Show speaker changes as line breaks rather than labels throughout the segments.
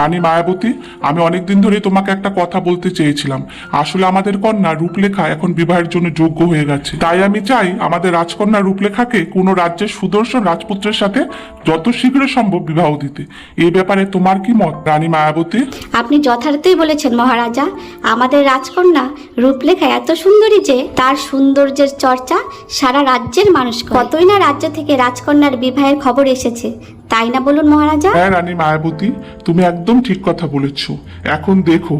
রানী মায়াবতী, আমি অনেকদিন ধরে তোমাকে একটা কথা বলতে চেয়েছিলাম। আসলে আমাদের কন্যা রূপলেখা এখন বিবাহের জন্য যোগ্য হয়ে গেছে। তাই আমি চাই আমাদের রাজকন্যা রূপলেখাকে কোনো রাজ্যের সুদর্শন রাজপুত্রের সাথে যত শীঘ্র সম্ভব বিবাহ দিতে। এই ব্যাপারে তোমার কি মত, রানী মায়াবতী?
আপনি যথার্থই বলেছেন, মহারাজা। আমাদের রাজকন্যা রূপলেখা এত সুন্দরী যে তার সৌন্দর্যের চর্চা সারা রাজ্যের মানুষ। কতই না রাজ্য থেকে রাজকন্যার বিবাহের খবর এসেছে। তাই না বলুন মহারাজা?
হ্যাঁ রানী মায়াবতী তুমি একদম ঠিক কথা বলেছ। এখন দেখো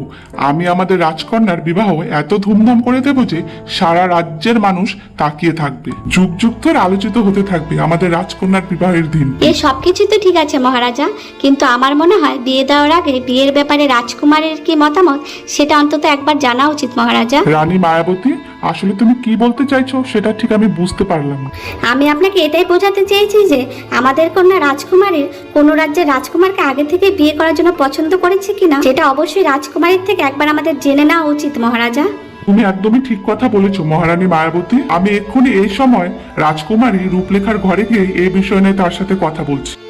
আমি আমাদের রাজকন্যার বিবাহ এত ধুমধাম করে দেব যে সারা রাজ্যের মানুষ তাকিয়ে থাকবে। যুগ যুগ ধরে আলোচিত হতে থাকবে আমাদের রাজকন্যার বিবাহের দিন।
এ সবকিছু তো ঠিক আছে মহারাজা কিন্তু আমার মনে হয় বিয়ে দেওয়ার আগে বিয়ের ব্যাপারে রাজকুমারের কি মতামত সেটা অন্তত একবার জানা উচিত মহারাজা।
রানী মায়াবতী আসলে তুমি কি বলতে চাইছো সেটা ঠিক আমি বুঝতে পারলাম না।
আমি আপনাকে এটাই বোঝাতে চেয়েছি যে আমাদের কন্যা রাজকুমারীর কোনো রাজ্যের রাজকুমারকে আগে থেকে বিয়ে করার জন্য পছন্দ করেছে কিনা সেটা অবশ্যই রাজকুমারীর থেকে একবার আমাদের জেনে নেওয়া উচিত মহারাজা।
তুমি একদমই ঠিক কথা বলেছ মহারানী মায়াবতী। আমি এক্ষুনি এই সময় রাজকুমারী রূপলেখার ঘরে গিয়ে এই বিষয় নিয়ে তার সাথে কথা বলছি।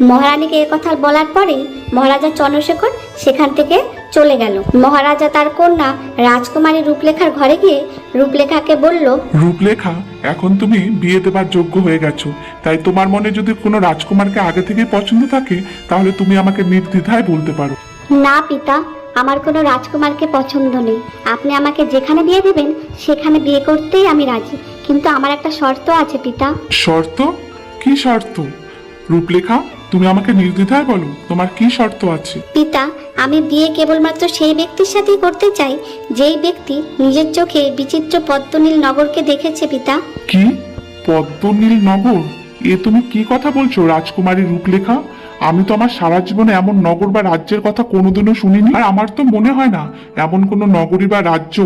মহারানীকে এ কথা বলার পরে মহারাজা চন্দ্রশেখর সেখান থেকে চলে গেল। মহারাজা তার কন্যা রাজকুমারী রূপলেখার ঘরে গিয়ে রূপলেখাকে বলল
রূপলেখা এখন তুমি বিয়ে দেবার যোগ্য হয়ে গেছো। তাই তোমার মনে যদি কোনো রাজকুমারকে আগে থেকে পছন্দ থাকে তাহলে তুমি আমাকে নির্দ্বিধায় বলতে পারো।
না পিতা আমার কোনো রাজকুমারকে পছন্দ নেই। আপনি আমাকে যেখানে বিয়ে দেবেন সেখানে বিয়ে করতেই আমি রাজি। কিন্তু আমার একটা শর্ত আছে পিতা।
শর্ত? কি শর্ত? রূপলেখা তুমি আমাকে নির্দ্বিধায় বলো তোমার কি শর্ত আছে?
পিতা আমি বিয়ে কেবলমাত্র সেই ব্যক্তির সাথেই করতে চাই যেই ব্যক্তি নিজের চোখে বিচিত্র পদ্মনীল নগরকে দেখেছে পিতা।
কি? পদ্মনীল নগর? এ তুমি কি কথা বলছো? রাজকুমারী রূপলেখা? আমি তো আমার সারা জীবনে এমন নগর বা রাজ্যের কথা কোনোদিনও শুনিনি। আর আমার তো মনে হয় না, এমন কোনো নগরী বা রাজ্য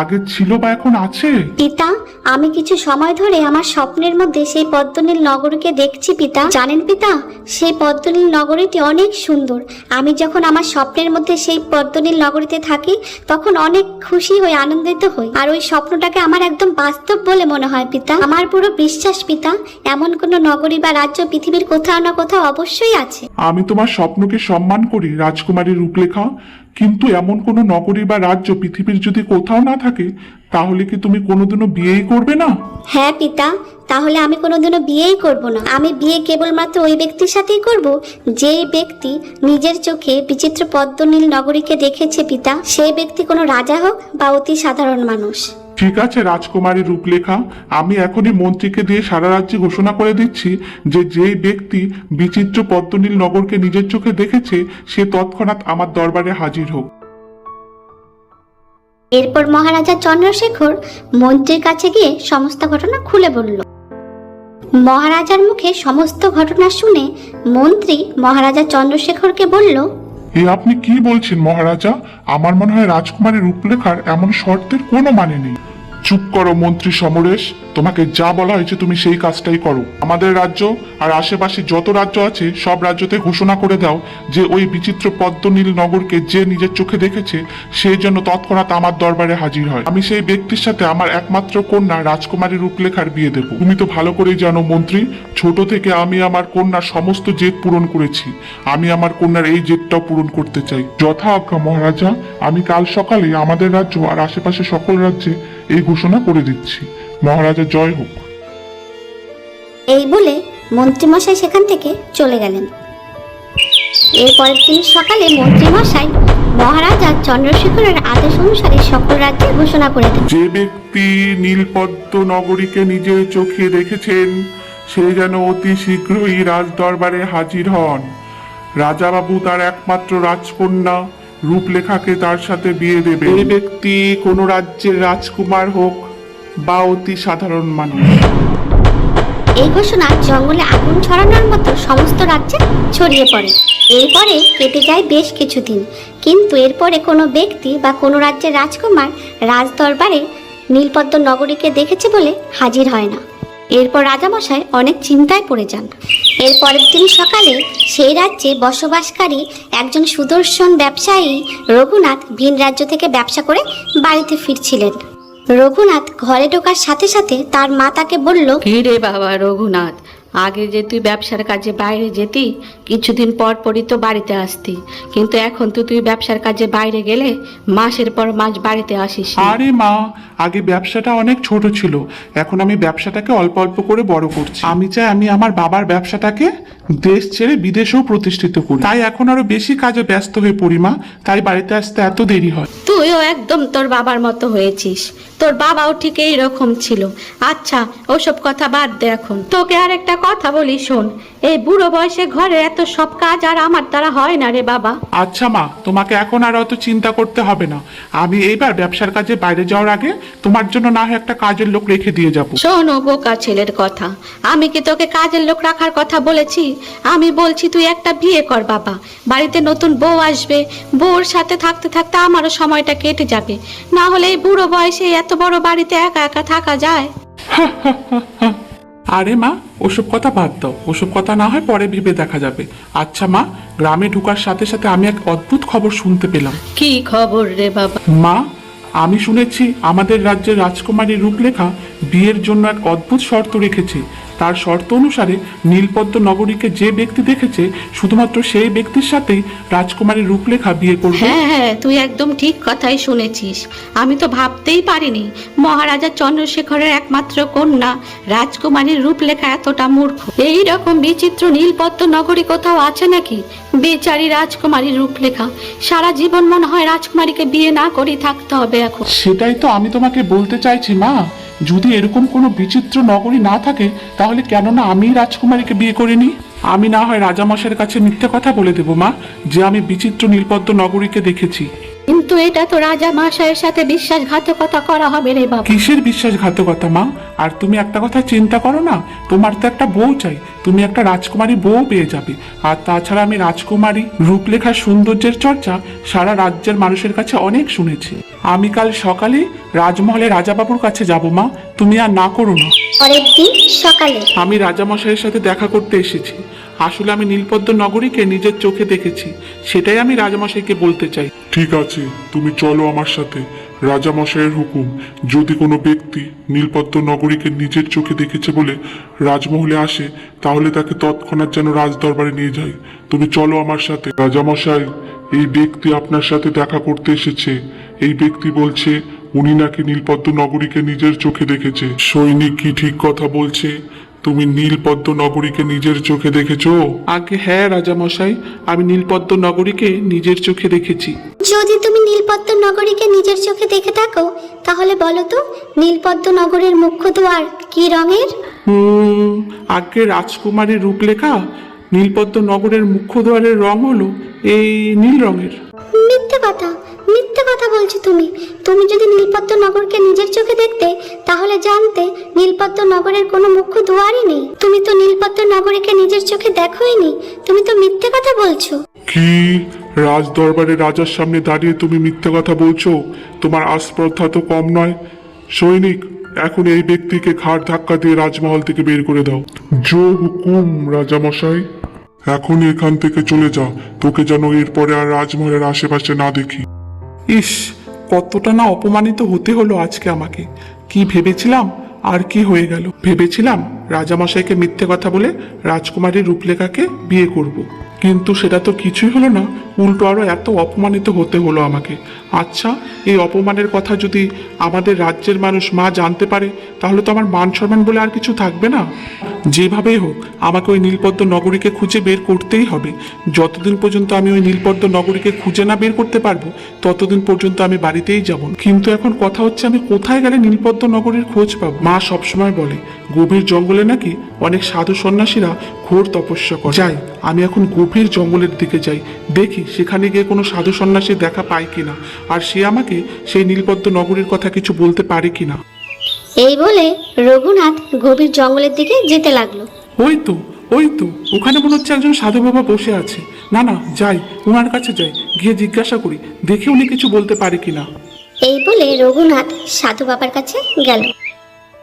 আগে ছিল বা এখন আছে।
পিতা, আমি কিছু সময় ধরে আমার স্বপ্নের মধ্যে সেই পদ্মনীল নগরীকে দেখছি পিতা। জানেন পিতা, সেই পদ্মনীল নগরীটি অনেক সুন্দর। আমি যখন আমার স্বপ্নের মধ্যে সেই পদ্মনীল নগরীতে থাকি, তখন অনেক খুশি হই, আনন্দিত হই। আর ওই স্বপ্নটাকে আমার একদম বাস্তব বলে মনে হয় পিতা। আমার পুরো বিশ্বাস পিতা, এমন কোনো নগরী বা রাজ্য পৃথিবীর কোথাও না কোথাও অবশ্যই আছে।
আমি তোমার স্বপ্নকে সম্মান করি রাজকুমারী রূপলেখা। কিন্তু এমন কোনো নগরী বা রাজ্য পৃথিবীর যদি কোথাও না থাকে তাহলে কি তুমি কোনোদিনও বিয়েই করবে না?
হ্যাঁ পিতা তাহলে আমি কোনোদিনও বিয়েই করব না। আমি বিয়ে কেবলমাত্র ওই ব্যক্তির সাথেই করব যেই ব্যক্তি নিজের চোখে বিচিত্র পদ্মনীল নগরীকে দেখেছে পিতা। সেই ব্যক্তি কোনো রাজা হোক বা অতি সাধারণ মানুষ।
ঠিক আছে, রাজকুমারী রূপলেখা, আমি এখনই মন্ত্রীকে দিয়ে সারা রাজ্যে ঘোষণা করে দিচ্ছি যে যেই ব্যক্তি বিচিত্র পদ্মনীল নগরকে নিজের চোখে দেখেছে, সে তৎক্ষণাৎ আমার দরবারে হাজির হোক।
এরপর মহারাজা চন্দ্রশেখর মন্ত্রীর কাছে গিয়ে সমস্ত ঘটনা খুলে বলল। মহারাজার মুখে সমস্ত ঘটনা শুনে মন্ত্রী মহারাজা চন্দ্রশেখরকে বলল
এ আপনি কি বলছেন মহারাজা? আমার মনে হয় রাজকুমারী রূপলেখার এমন শর্তের কোনো মানে নেই। চুপ করো মন্ত্রী সমরেশ, তোমাকে যা বলা হয়েছে তুমি সেই কাজটাই করো। আমাদের রাজ্য আর আশেপাশে যত রাজ্য আছে, সব রাজ্যতে ঘোষণা করে দাও যে ওই বিচিত্র পদ্মনীল নগরকে যে নিজের চোখে দেখেছে সে যেন তৎক্ষণাৎ আমার দরবারে হাজির হয়। আমি সেই ব্যক্তির সাথে আমার একমাত্র কন্যা রাজকুমারী রূপলেখার বিয়ে দেবো। তুমি তো ভালো করেই জানো মন্ত্রী, ছোট থেকে আমি আমার কন্যার সমস্ত জেদ পূরণ করেছি। আমি আমার কন্যার এই জেদটাও পূরণ করতে চাই। যথা আজ্ঞা মহারাজা, আমি কাল সকালে আমাদের রাজ্য আর আশেপাশে সকল রাজ্যে এই ঘোষণা করে দিচ্ছি। মহারাজা জয় হোক।
এই বলে মন্ত্রীমশাই সেখান থেকে চলে গেলেন। এরপরের দিন সকালে মন্ত্রীমশাই মহারাজা চন্দ্রশেখরের আদেশ অনুসারে সকল রাজ্যে ঘোষণা করে দেন।
যে ব্যক্তি নীলপদ্ম নগরীকে নিজের চোখে দেখেছেন সে যেন অতি শীঘ্রই রাজ দরবারে হাজির হন। রাজাবাবু তার একমাত্র রাজকন্যা রূপলেখাকে তার সাথে বিয়ে দেবে। এই ব্যক্তি কোনো রাজ্যের রাজকুমার হোক বা অতি সাধারণ মানুষ।
এই ঘোষণা জঙ্গলে আগুন ছড়ানোর মতো সমস্ত রাজ্যে ছড়িয়ে পড়ে। এরপরে কেটে যায় বেশ কিছুদিন। কিন্তু এরপরে কোনো ব্যক্তি বা কোনো রাজ্যের রাজকুমার রাজদরবারে নীলপদ্ম নগরীকে দেখেছে বলে হাজির হয় না। এরপর রাজামশাই অনেক চিন্তায় পড়ে যান। এর পরের দিন সকালে সেই রাজ্যে বসবাসকারী একজন সুদর্শন ব্যবসায়ী রঘুনাথ ভিন রাজ্য থেকে ব্যবসা করে বাড়িতে ফিরছিলেন। রঘুনাথ ঘরে ঢোকার সাথে সাথে তার মা তাকে বলল
রে বাবা রঘুনাথ, আগে যে তুই ব্যবসার কাজে বাইরে যেতি কিছুদিন পর পরই তো বাড়িতে আসতি। কিন্তু এখন তো তুই ব্যবসার কাজে বাইরে গেলে মাসের পর মাস বাড়িতে আসিস না।
আরে মা আগে ব্যবসাটা অনেক ছোট ছিল। এখন আমি ব্যবসাটাকে অল্প অল্প করে বড় করছি। আমি চাই আমি আমার বাবার ব্যবসাটাকে দেশ ছেড়ে বিদেশেও প্রতিষ্ঠিত করি। তাই এখন আরও বেশি কাজে ব্যস্ত হয়ে পড়ি মা। তাই বাড়িতে আসতে এত দেরি হয়।
তুইও একদম তোর বাবার মতো হয়েছিস। তোর বাবাও ঠিক এই রকম ছিল। আচ্ছা ওসব কথা বাদ দে এখন। তোকে আর একটা কথা বলি শোন। এই বুড়ো বয়সে ঘরে এত সব কাজ আর আমার দ্বারা হয় না রে বাবা।
আচ্ছা মা তোমাকে এখন আর অত চিন্তা করতে হবে না। আমি এইবার ব্যবসার কাজে বাইরে যাওয়ার আগে তোমার জন্য না হয় একটা কাজের লোক রেখে দিয়ে যাব।
শোনো বোকা ছেলের কথা আমি কি তোকে কাজের লোক রাখার কথা বলেছি? আমি বলছি তুই একটা বিয়ে কর বাবা বাড়িতে নতুন বউ আসবে বউর সাথে থাকতে থাকতে আমারও সময়টা কেটে যাবে না হলে এই বুড়ো বয়সে এত বড় বাড়িতে একা একা থাকা যায়।
আরে মা ওসব কথা বাদ দাও। ওসব কথা না হয় পরে ভেবে দেখা যাবে। আচ্ছা মা গ্রামে ঢুকার সাথে সাথে আমি এক অদ্ভুত খবর শুনতে পেলাম।
কি খবর রে বাবা?
মা আমি শুনেছি আমাদের রাজ্যের রাজকুমারী রূপলেখা বিয়ের জন্য এক অদ্ভুত শর্ত রেখেছে। তার শর্ত অনুসারে নীলপদ্ম নগরীকে যে ব্যক্তি দেখেছে শুধুমাত্র সেই ব্যক্তির সাথেই রাজকুমারী রূপলেখা বিয়ে করবে।
হ্যাঁ হ্যাঁ তুই একদম ঠিক কথাই শুনেছিস। আমি তো ভাবতেই পারিনি মহারাজা চন্দ্রশেখরের একমাত্র কন্যা রাজকুমারীর রূপলেখা এতটা মূর্খ। এই রকম বিচিত্র নীলপদ্ম নগরী কোথাও আছে নাকি? বেচারি রাজকুমারী রূপলেখা সারা জীবন মনে হয় রাজকুমারীকে বিয়ে না করেই থাকতে হবে এখন।
সেটাই তো আমি তোমাকে বলতে চাইছি মা। যদি এরকম কোনো বিচিত্র নগরী না থাকে, তাহলে কেননা আমি রাজকুমারীকে বিয়ে করিনি? আমি না হয় রাজামশাইয়ের কাছে মিথ্যে কথা বলে দেবো, মা, যে আমি বিচিত্র নীলপদ্ম নগরীকে দেখেছি।
কিন্তু এটা তো রাজা মহাশয়ের সাথে বিশ্বাসঘাতকতা করা হবে রে বাবা।
কিসের বিশ্বাসঘাতকতা মা? আর তুমি একটা কথা চিন্তা করো না তোমার তো একটা বউ চাই তুমি একটা রাজকুমারী বউ পেয়ে যাবে। আর তাছাড়া আমি রাজকুমারী রূপলেখার সৌন্দর্যের চর্চা সারা রাজ্যের মানুষের কাছে অনেক শুনেছি। আমি কাল সকালে রাজমহলে রাজাবাবুর কাছে যাব মা। তুমি আর না করো না।
পরের দিন সকালে।
আমি রাজামশাইয়ের সাথে দেখা করতে এসেছি। আসলে আমি নীলপদ্ম নগরীকে নিজের চোখে দেখেছি সেটাই আমি রাজামশাইকে বলতে চাই।
ঠিক আছে, তুমি চলো আমার সাথে। রাজামশাইয়ের হুকুম, যদি কোনো ব্যক্তি নীলপদ্ম নগরীকে নিজের চোখে দেখেছে বলে রাজমহলে আসে, তাহলে তাকে তৎক্ষণাৎ যেন রাজদরবারে নিয়ে যায়। তুমি চলো আমার সাথে। রাজামশাই, এই ব্যক্তি আপনার সাথে দেখা করতে এসেছে। এই ব্যক্তি বলছে, উনি নাকি নীলপদ্ম নগরীকে নিজের চোখে দেখেছে। সৈনিক কি ঠিক কথা বলছে? তুমি নীলপদ্ম নগরীকে নিজের চোখে দেখেছ?
আগে হ্যাঁ রাজামশাই আমি নীলপদ্ম নগরীকে নিজের চোখে দেখেছি।
যদি তুমি নীলপদ্ম নগরীকে নিজের চোখে দেখে থাকো তাহলে বলো তো নীলপদ্ম নগরের মুখ্য দুয়ার কি রঙের?
হুম আগে রাজকুমারী রূপলেখা নীলপদ্ম নগরের মুখ্য দ্বারের রং হলো এই নীল রঙের।
মিথ্যে মিথ্যে কথা। বলছো তুমি তুমি যদি নীলপদ্ম নগরকে নিজের চোখে দেখতে, তাহলে জানতে নীলপদ্ম নগরের কোনো মুখ্য দুয়ারই নেই। তুমি তো নীলপদ্ম নগরীকে নিজের চোখে দেখোইনি তুমি তো মিথ্যে কথা বলছো।
কি? রাজ দরবারে রাজার সামনে দাঁড়িয়ে তুমি মিথ্যে কথা বলছো? তোমার আস্পর্ধা তো কম নয়। সৈনিক, এখন এই ব্যক্তিকে ঘাড় ধাক্কা দিয়ে রাজমহল থেকে বের করে দাও। জো হুকুম রাজামশাই। এখন এখান থেকে চলে যা, তোকে যেন এরপরে আর রাজমহলের আশেপাশে না দেখি।
ইস, কতটা না অপমানিত হতে হলো আজকে আমাকে। কি ভেবেছিলাম? আর কি হয়ে গেল? ভেবেছিলাম রাজামশাইকে মিথ্যে কথা বলে রাজকুমারী রূপলেখাকে বিয়ে করব। কিন্তু সেটা তো কিছুই হলো না। উল্টো আরও এত অপমানিত হতে হলো আমাকে। আচ্ছা এই অপমানের কথা যদি আমাদের রাজ্যের মানুষ মা জানতে পারে, তাহলে তো আমার মান সম্মান বলে আর কিছু থাকবে না। যেভাবেই হোক, আমাকে ওই নীলপদ্ম নগরীকে খুঁজে বের করতেই হবে। যতদিন পর্যন্ত আমি ওই নীলপদ্ম নগরীকে খুঁজে না বের করতে পারব, ততদিন পর্যন্ত আমি বাড়িতেই যাব। কিন্তু এখন কথা হচ্ছে আমি কোথায় গেলে নীলপদ্ম নগরীর খোঁজ পাবো? মা সবসময় বলে গভীর জঙ্গলে নাকি অনেক সাধু সন্ন্যাসীরা ঘোর তপস্যা করে। যাই আমি এখন গভীর জঙ্গলের দিকে যাই। দেখি সেখানে গিয়ে কোনো সাধু সন্ন্যাসী দেখা পাই কিনা আর সে আমাকে সেই নীলপদ্ম নগরীর কথা কিছু বলতে পারে কিনা।
এই বলে রঘুনাথ গভীর জঙ্গলের দিকে যেতে লাগল।
ওই তো ওই তো ওখানে মনে হচ্ছে একজন সাধু বাবা বসে আছে। না না যাই ওনার কাছে যাই গিয়ে জিজ্ঞাসা করি দেখে উনি কিছু বলতে পারে কিনা।
এই বলে রঘুনাথ সাধু বাবার কাছে গেল।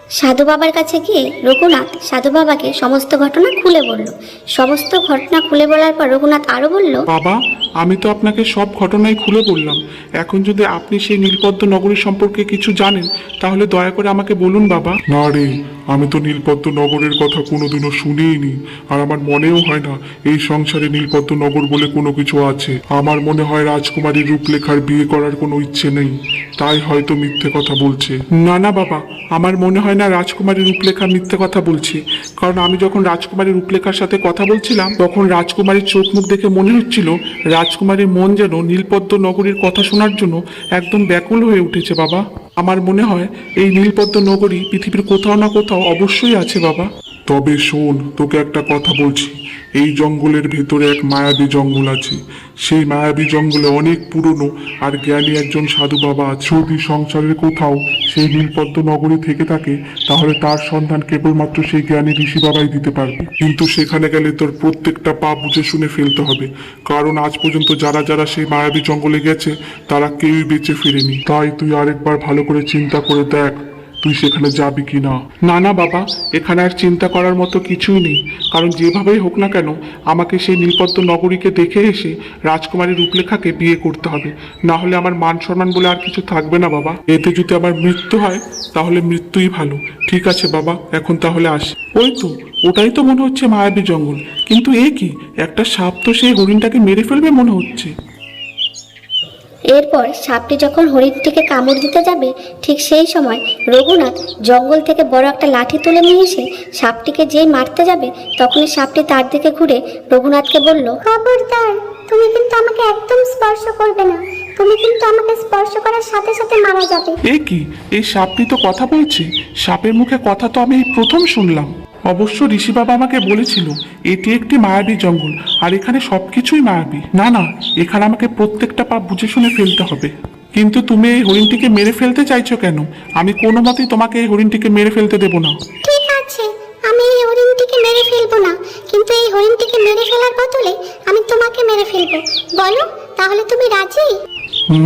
সাধু বাবার কাছে গিয়ে রঘুনাথ সাধু বাবাকে সমস্ত ঘটনা খুলে বলল। সমস্ত ঘটনা খুলে বলার পর রঘুনাথ আরও বলল
বাবা আমি তো আপনাকে সব ঘটনাই খুলে বললাম। এখন যদি আপনি সেই নীলপদ্ম নগরী সম্পর্কে কিছু জানেন তাহলে দয়া করে আমাকে বলুন বাবা।
না রে আমি তো নীলপদ্ম নগরের কথা কোনোদিনও শুনিনি আর আমার মনেও হয় না এই সংসারে নীলপদ্ম নগর বলে কোনো কিছু আছে। আমার মনে হয় রাজকুমারী রূপলেখার বিয়ে করার কোনো ইচ্ছে নেই, তাই হয়তো মিথ্যে কথা বলছে।
না না, বাবা, আমার মনে হয় না রাজকুমারী রূপলেখা মিথ্যে কথা বলছে, কারণ আমি যখন রাজকুমারী রূপলেখার সাথে কথা বলছিলাম, তখন রাজকুমারীর চোখ মুখ দেখে মনে হচ্ছিল রাজকুমারীর মন যেন নীলপদ্ম নগরীর কথা শোনার জন্য একদম ব্যাকুল হয়ে উঠেছে, বাবা। আমার মনে হয় এই নীলপদ্ম নগরী পৃথিবীর কোথাও না কোথাও অবশ্যই আছে বাবা।
তবে শোন, তোকে একটা কথা বলছি। এই জঙ্গলের ভেতরে এক মায়াবী জঙ্গল আছে। সেই মায়াবী জঙ্গলে অনেক পুরনো আর জ্ঞানী একজন সাধু বাবা আছে। যদি সংসারের কোথাও সেই নীলপদ্ম নগরী থেকে থাকে, তাহলে তার সন্ধান কেবলমাত্র সেই জ্ঞানী ঋষি বাবাই দিতে পারবে। কিন্তু সেখানে গেলে তোর প্রত্যেকটা পা বুঝে শুনে ফেলতে হবে। কারণ আজ পর্যন্ত যারা যারা সেই মায়াবী জঙ্গলে গেছে, তারা কেউই বেঁচে ফিরেনি। তাই তুই আরেকবার ভালো করে চিন্তা করে দেখ। তুই সেখানে যাবি কি না?
না না, বাবা, এখানে আর চিন্তা করার মতো কিছুই নেই। কারণ যেভাবেই হোক না কেন, আমাকে সেই নীলপদ্ম নগরীকে দেখে এসে রাজকুমারী রূপলেখাকে বিয়ে করতে হবে। না হলে আমার মান সম্মান বলে আর কিছু থাকবে না, বাবা। এতে যদি আমার মৃত্যু হয়, তাহলে মৃত্যুই ভালো। ঠিক আছে, বাবা, এখন তাহলে আসি। ওই তো, ওটাই তো মনে হচ্ছে মায়াবী জঙ্গল। কিন্তু এ কি? একটা সাপ তো সেই হরিণটাকে মেরে ফেলবে মনে হচ্ছে।
এরপর সাপটি যখন হরিণটিকে কামড় দিতে যাবে ঠিক সেই সময় রঘুনাথ জঙ্গল থেকে বড় একটা লাঠি তুলে নিয়ে এসে সাপটিকে যেই মারতে যাবে তখনই সাপটি তার দিকে ঘুরে রঘুনাথকে বলল খবরদার তুমি কিন্তু আমাকে একদম স্পর্শ করবে না। তুমি কিন্তু আমাকে স্পর্শ করার সাথে সাথে মারা যাবে।
এ কি? এই সাপটি তো কথা বলছে। সাপের মুখে কথা তো আমি প্রথম শুনলাম। অবশ্য ঋষি বাবা আমাকে বলেছিল, এটি একটি মায়াবী জঙ্গল, আর এখানে সবকিছুই মায়াবী। না না, এখানে আমাকে প্রত্যেকটা পা বুঝে শুনে ফেলতে হবে। কিন্তু তুমি এই হরিণটিকে মেরে ফেলতে চাইছো কেন? আমি কোনো মতেই তোমাকে এই হরিণটিকে মেরে ফেলতে দেবো না।
ঠিক আছে, আমি এই হরিণটিকে মেরে ফেলব না। কিন্তু এই হরিণটিকে মেরে ফেলার বদলে আমি তোমাকে মেরে ফেলব। বলো, তাহলে তুমি রাজি?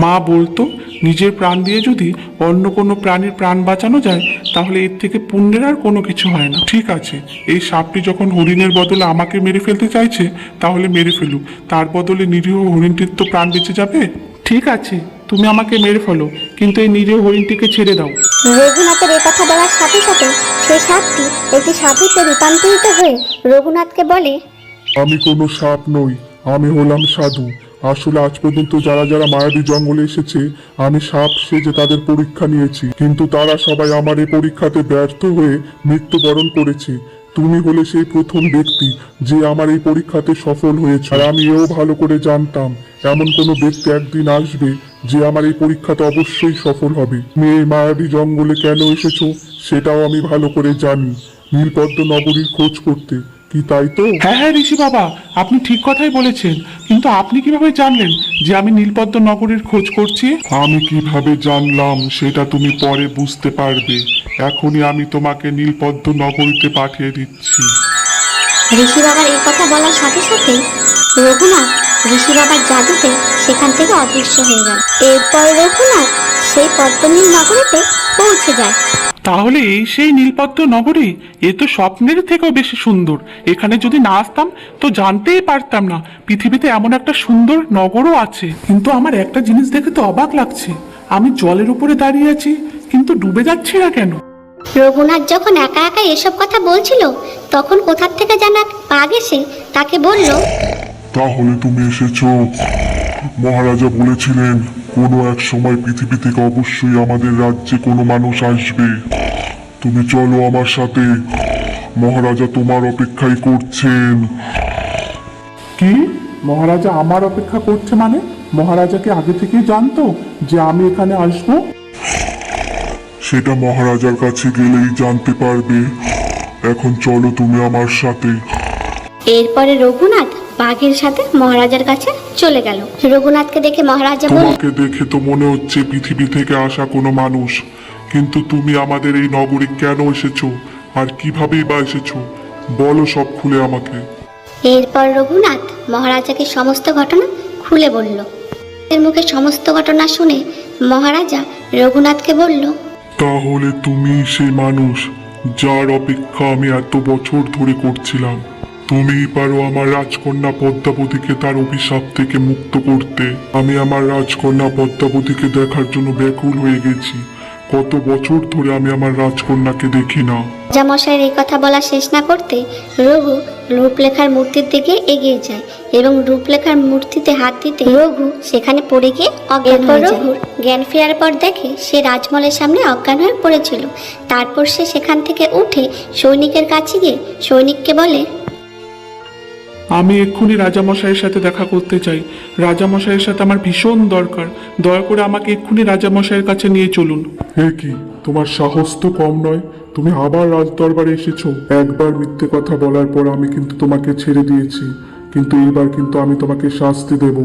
মা বলতো নিজের প্রাণ দিয়ে যদি অন্য কোনো প্রাণীর প্রাণ বাঁচানো যায় তাহলে এর থেকে পুণ্যের আর কোনো কিছু হয় না। ঠিক আছে এই সাপটি যখন হরিণের বদলে আমাকে মেরে ফেলতে চাইছে তাহলে মেরে ফেলুক। তার বদলে নিরীহ হরিণটির তো প্রাণ বেঁচে যাবে? ঠিক আছে তুমি আমাকে মেরে ফেলো কিন্তু এই নিরীহ হরিণটিকে ছেড়ে দাও।
রঘুনাথের এই কথা বলার সাথে সাথে সেই সাপটি একটি সাধুতে রূপান্তরিত হয়ে রঘুনাথকে বলে
আমি কোনো সাপ নই আমি হলাম সাধু। আসলে আজ পর্যন্ত যারা যারা মায়াবী জঙ্গলে এসেছে, আমি সাপ সেজে তাদের পরীক্ষা নিয়েছি। কিন্তু তারা সবাই আমার এই পরীক্ষাতে ব্যর্থ হয়ে মৃত্যুবরণ করেছে। তুমি হলে সেই প্রথম ব্যক্তি যে আমার এই পরীক্ষাতে সফল হয়েছে। আর আমি এও ভালো করে জানতাম, এমন কোনো ব্যক্তি একদিন আসবে যে আমার এই পরীক্ষাতে অবশ্যই সফল হবে। তুমি এই মায়াবী জঙ্গলে কেন এসেছ, সেটাও আমি ভালো করে জানি। নীলপদ্ম নগরীর খোঁজ করতে। কি তাই তো?
হ্যাঁ হ্যাঁ ঋষি বাবা আপনি ঠিক কথাই বলেছেন কিন্তু আপনি কীভাবে জানলেন যে আমি নীলপদ্ম নগরীর খোঁজ করছি?
আমি কীভাবে জানলাম সেটা তুমি পরে বুঝতে পারবে। এখনই আমি তোমাকে নীলপদ্ম নগরীতে পাঠিয়ে দিচ্ছি।
ঋষি বাবার এই কথা বলার সাথে সাথে রঘুনাথ ঋষি বাবার জাদুতে সেখান থেকে অদৃশ্য হয়ে গেল এরপর রঘুনাথ সেই পদ্মনীল নগরীতে পৌঁছে যায়।
তাহলে এই সেই নীলপদ্ম নগরী এ তো স্বপ্নের থেকেও বেশি সুন্দর। এখানে যদি না আসতাম তো জানতেই পারতাম না পৃথিবীতে এমন একটা সুন্দর নগরও আছে। কিন্তু আমার একটা জিনিস দেখে তো অবাক লাগছে। আমি জলের উপরে দাঁড়িয়ে আছি কিন্তু ডুবে যাচ্ছি না কেন?
রঘুনাথ যখন একা একা এসব কথা বলছিল তখন কোথার থেকে যেন এক বাঘ এসে তাকে বলল
তাহলে তুমি এসেছ। মহারাজা বলেছিলেন কোনো এক সময় পৃথিবী থেকে অবশ্যই আমাদের রাজ্যে কোনো মানুষ আসবে। তুমি চলো আমার সাথে। মহারাজা তোমার অপেক্ষাই করছেন।
কি? মহারাজা আমার অপেক্ষা করছে মানে? মহারাজাকে আগে থেকেই জানতো যে আমি এখানে আসব?
সেটা মহারাজার কাছে গেলেই জানতে পারবে। এখন চলো তুমি আমার সাথে।
এরপরে রঘুনাথ বাঘের সাথে মহারাজার কাছে চলে গেল। রঘুনাথকে দেখে মহারাজা
তোমাকে দেখে তো মনে হচ্ছে পৃথিবী থেকে আসা কোনো মানুষ। কিন্তু তুমি আমাদের এই নগরে কেন এসেছ? আর কিভাবেই বা এসেছ? বলো সব খুলে আমাকে।
এরপর রঘুনাথ মহারাজাকে সমস্ত ঘটনা খুলে বলল। এর মুখে সমস্ত ঘটনা শুনে মহারাজা রঘুনাথকে বলল
তাহলে তুমি সেই মানুষ যার অপেক্ষা আমি এত বছর ধরে করছিলাম। তুমিই পারো আমার রাজকন্যা পদ্মাবতীকে তার অভিশাপ থেকে মুক্ত করতে। আমি আমার রাজকন্যা পদ্মাবতীকে দেখার জন্য ব্যাকুল হয়ে গেছি। কত বছর ধরে আমি আমার রাজকন্যাকে দেখি না।
রাজামশাইয়ের এই কথা বলা শেষ না করতে রঘু রূপলেখার মূর্তির দিকে এগিয়ে যায় এবং রূপলেখার মূর্তিতে হাত দিতে রঘু সেখানে পড়ে গিয়ে অজ্ঞান হয়ে যায়। রঘুর জ্ঞান ফেরার পর দেখে সে রাজমহলের সামনে অজ্ঞান হয়ে পড়েছিল। তারপর সে সেখান থেকে উঠে সৈনিকের কাছে গিয়ে সৈনিককে বলে
আমি এক্ষুনি রাজামশাইয়ের সাথে দেখা করতে চাই। রাজামশাইয়ের সাথে আমার ভীষণ দরকার। দয়া করে আমাকে এক্ষুনি রাজামশাইয়ের কাছে নিয়ে চলুন।
হে কি? তোমার সাহস তো কম নয়। তুমি আবার রাজদরবারে এসেছ। একবার মিথ্যে কথা বলার পর আমি কিন্তু তোমাকে ছেড়ে দিয়েছি। কিন্তু এবার কিন্তু আমি তোমাকে শাস্তি দেব।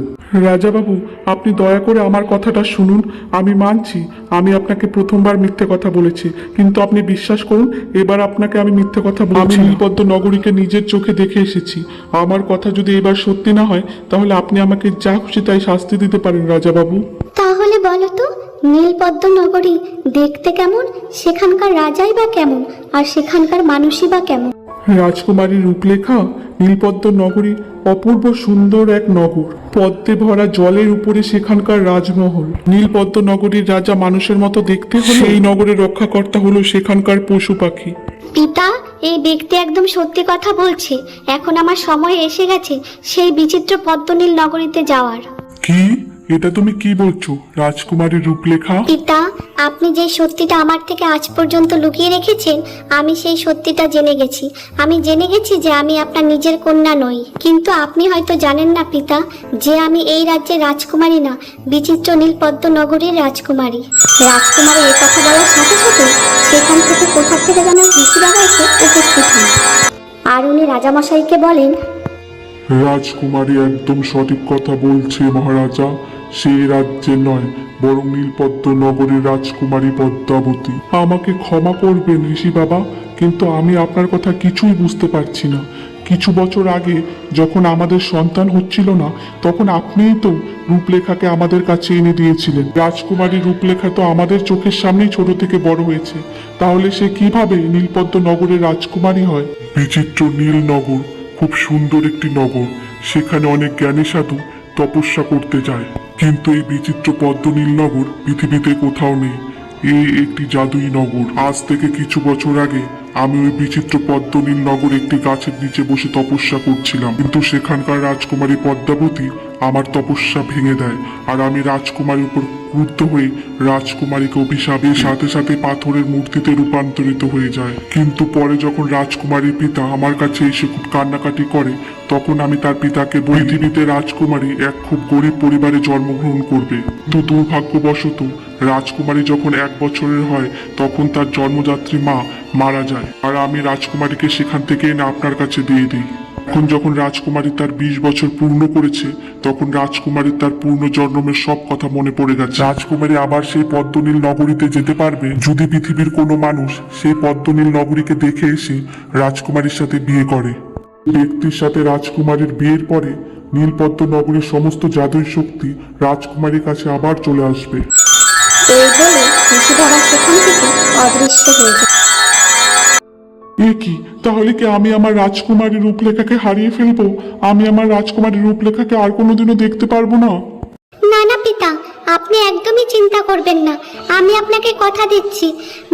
রাজাবাবু আপনি দয়া করে আমার কথাটা শুনুন। আমি মানছি আমি আপনাকে প্রথমবার মিথ্যে কথা বলেছি। কিন্তু আপনি বিশ্বাস করুন এবার আপনাকে আমি মিথ্যে কথা বলছি। নীলপদ্ম নগরীকে নিজের চোখে দেখে এসেছি। আমার কথা যদি এবার সত্যি না হয় তাহলে আপনি আমাকে যা খুশি তাই শাস্তি দিতে পারেন রাজাবাবু।
তাহলে বলো তো নীলপদ্ম নগরী দেখতে কেমন? সেখানকার রাজাই বা কেমন? আর সেখানকার মানুষই বা কেমন?
রাজকুমারী রূপলেখা নীলপদ্ম নগরী অপূর্ব সুন্দর এক নগর। পদ্মে ভরা জলের উপরে সেখানকার রাজমহল। নীলপদ্ম নগরীর রাজা মানুষের মতো দেখতে হলে এই নগরের রক্ষাকর্তা হলো সেখানকার পশু পাখি।
পিতা এই ব্যক্তি একদম সত্যি কথা বলছে। এখন আমার সময় এসে গেছে সেই বিচিত্র পদ্মনীল নগরীতে যাওয়ার।
কি? এটা তুমি কি বলছো? রাজকুমারী রূপলেখা?
পিতা, আপনি যে সত্যিটা আমার থেকে আজ পর্যন্ত লুকিয়ে রেখেছেন, আমি সেই সত্যিটা জেনে গেছি। আমি জেনে গেছি যে আমি আপনার নিজের কন্যা নই। কিন্তু আপনি হয়তো জানেন না, পিতা, যে আমি এই রাজ্যের রাজকুমারী না, বিচিত্র নীল পদ্ম নগরীর রাজকুমারী। রাজকুমারী এ কথা বলার সাথে সাথে সেখান থেকে কোথা থেকে যেন ঋষি বাবা এসে উপস্থিত হন। আর উনি রাজামশাইকে বলেন
রাজকুমারী একদম সঠিক কথা বলছে মহারাজা। সেই রাজ্যে নয়, বরং নীলপদ্ম নগরের রাজকুমারী পদ্মাবতী।
আমাকে ক্ষমা করবেন ঋষি বাবা, কিন্তু আমি আপনার কথা কিছুই বুঝতে পারছি না। কিছু বছর আগে যখন আমাদের সন্তান হচ্ছিল না, তখন আপনিই তো রূপলেখাকে আমাদের কাছে এনে দিয়েছিলেন। রাজকুমারী রূপলেখা তো আমাদের চোখের সামনেই ছোট থেকে বড় হয়েছে। তাহলে সে কীভাবে নীলপদ্ম নগরের রাজকুমারী হয়?
বিচিত্র নীল নগর খুব সুন্দর একটি নগর। সেখানে অনেক জ্ঞানী সাধু তপস্যা করতে যায়। কিন্তু এই বিচিত্র পদ্মনীল নগর পৃথিবীতে কোথাও নেই। এই একটি জাদুই নগর। আজ থেকে কিছু বছর আগে আমি ওই বিচিত্র পদ্মনীল নগর একটি গাছের নিচে বসে তপস্যা করছিলাম। কিন্তু সেখানকার রাজকুমারী পদ্মাবতী আমার তপস্যা ভেঙে দেয়। আর আমি রাজকুমারীর উপর ক্রুদ্ধ হয়ে রাজকুমারীকে অভিশাপের সাথে সাথে পাথরের মূর্তিতে রূপান্তরিত হয়ে যায়। কিন্তু পরে যখন রাজকুমারীর পিতা আমার কাছে এসে খুব কান্নাকাটি করে, তখন আমি তার পিতাকে পৃথিবীতে রাজকুমারী এক খুব গরিব পরিবারে জন্মগ্রহণ করবে। তো দুর্ভাগ্যবশত রাজকুমারী যখন এক বছরের হয়, তখন তার জন্মযাত্রী মা মারা যায়। আর আমি রাজকুমারীকে সেখান থেকে এনে আপনার কাছে দিয়ে দিই। এখন যখন রাজকুমারী তার বিশ বছর পূর্ণ করেছে, তখন রাজকুমারী তার পূর্ণ জন্মের সব কথা মনে পড়ে গেছে। রাজকুমারী আবার সেই পদ্মনীল নগরীতে যেতে পারবে? যদি পৃথিবীর কোনো মানুষ সেই পদ্মনীল নগরীকে দেখে এসে রাজকুমারীর সাথে বিয়ে করে। ব্যক্তির সাথে রাজকুমারীর বিয়ের পরে নীলপদ্ম নগরীর সমস্ত জাদুই শক্তি রাজকুমারীর কাছে আবার চলে আসবে।
এই বলে সেখান থেকে অদৃশ্য হয়ে যায়।
এ কি? তাহলে কি আমি আমার রাজকুমারী রূপলেখাকে হারিয়ে ফেলব? আমি আমার রাজকুমারী রূপলেখাকে আর কোনোদিনও দেখতে পারব না।
না না পিতা, আপনি একদমই চিন্তা করবেন না। আমি আপনাকে কথা দিচ্ছি।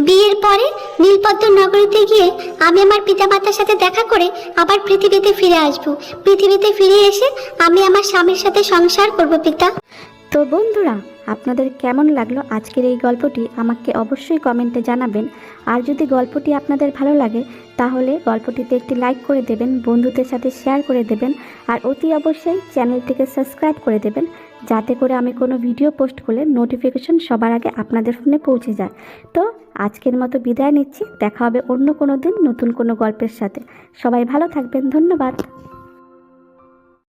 বিয়ের পরে নীলপদ্ম নগরীতে গিয়ে আমি আমার পিতামাতার সাথে দেখা করে আবার পৃথিবীতে ফিরে আসব। পৃথিবীতে ফিরে এসে আমি আমার স্বামীর সাথে সংসার করব পিতা।
তো বন্ধুরা, আপনাদের কেমন লাগল আজকের এই গল্পটি আমাকে অবশ্যই কমেন্টে জানাবেন। আর যদি গল্পটি আপনাদের ভালো লাগে, তাহলে গল্পটিতে একটি লাইক করে দেবেন, বন্ধুদের সাথে শেয়ার করে দেবেন, আর অতি অবশ্যই চ্যানেলটিকে সাবস্ক্রাইব করে দেবেন, যাতে করে আমি কোনো ভিডিও পোস্ট করলে নোটিফিকেশন সবার আগে আপনাদের ফোনে পৌঁছে যায়। তো আজকের মতো বিদায় নিচ্ছি, দেখা হবে অন্য কোনো দিন নতুন কোনো গল্পের সাথে। সবাই ভালো থাকবেন, ধন্যবাদ।